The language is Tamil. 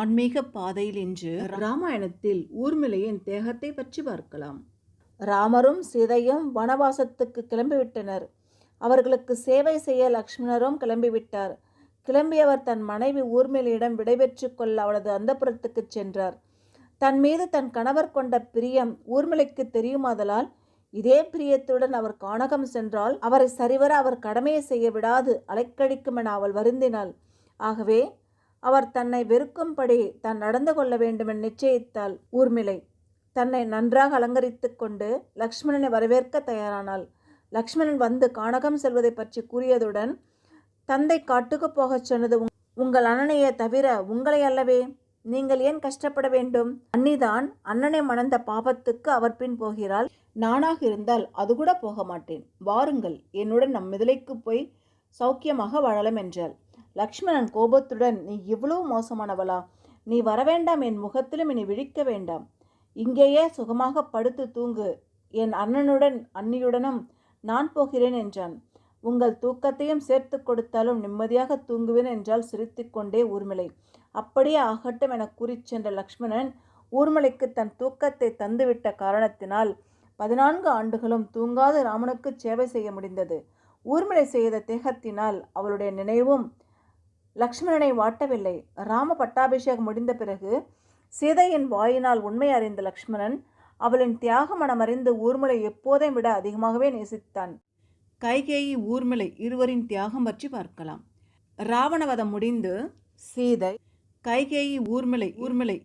ஆன்மீக பாதையில் இன்று ராமாயணத்தில் ஊர்மிளையின் தேகத்தை பற்றி பார்க்கலாம். ராமரும் சீதையும் வனவாசத்துக்கு கிளம்பிவிட்டனர். அவர்களுக்கு சேவை செய்ய லக்ஷ்மணரும் கிளம்பிவிட்டார். கிளம்பியவர் தன் மனைவி ஊர்மிளையிடம் விடைபெற்று கொள்ள அவளது அந்தப்புறத்துக்கு சென்றார். தன் மீது தன் கணவர் கொண்ட பிரியம் ஊர்மிளைக்கு தெரியுமாதலால் இதே பிரியத்துடன் அவர் கானகம் சென்றால் அவரை சரிவர அவர் கடமையை செய்ய விடாது அலைக்கழிக்கும் என அவள் வருந்தினாள். ஆகவே அவர் தன்னை வெறுக்கும்படி தான் நடந்து கொள்ள வேண்டுமென நிச்சயித்தாள் ஊர்மிளை. தன்னை நன்றாக அலங்கரித்து கொண்டு லக்ஷ்மணனை வரவேற்க தயாரானாள். லக்ஷ்மணன் வந்து கானகம் செல்வதை பற்றி கூறியதுடன் தந்தை காட்டுக்கு போகச் சொன்னது உங்- உங்கள் அண்ணனையே தவிர உங்களை அல்லவே? நீங்கள் ஏன் கஷ்டப்பட வேண்டும்? அன்னிதான் அண்ணனை மணந்த பாபத்துக்கு அவர் பின் போகிறாள். நானாக இருந்தால் அது கூட போக மாட்டேன். வாருங்கள் என்னுடன் நம் மிதிலைக்கு போய் சௌக்கியமாக வாழலாம் என்றாள் லக்ஷ்மணன் கோபத்துடன் நீ இவ்வளவு மோசமானவளா? நீ வரவேண்டாம் என் முகத்திலும் இனி விழிக்க வேண்டாம். இங்கேயே சுகமாக படுத்து தூங்கு. என் அண்ணனுடன் அண்ணியுடனும் நான் போகிறேன் என்றான். உங்கள் தூக்கத்தையும் சேர்த்து கொடுத்தாலும் நிம்மதியாக தூங்குவேன் என்றால் சிரித்துக்கொண்டே ஊர்மிளை. அப்படியே ஆகட்டும் என கூறிச் சென்ற லக்ஷ்மணன் ஊர்மலைக்கு தன் தூக்கத்தை தந்துவிட்ட காரணத்தினால் பதினான்கு ஆண்டுகளும் தூங்காத ராமனுக்கு சேவை செய்ய முடிந்தது. ஊர்மலை செய்த தேகத்தினால் அவளுடைய நினைவும் லக்ஷ்மணனை வாட்டவில்லை. ராம பட்டாபிஷேகம் முடிந்த பிறகு சீதையின் வாயினால் உண்மை அறிந்த லக்ஷ்மணன் அவளின் தியாக மனமறிந்து ஊர்மலை எப்போதையும் விட அதிகமாகவே நேசித்தான். கைகேயி ஊர்மலை இருவரின் தியாகம் பற்றி பார்க்கலாம். ராவணவதம் முடிந்து சீதை கைகேயி ஊர்மலை ஊர்மலை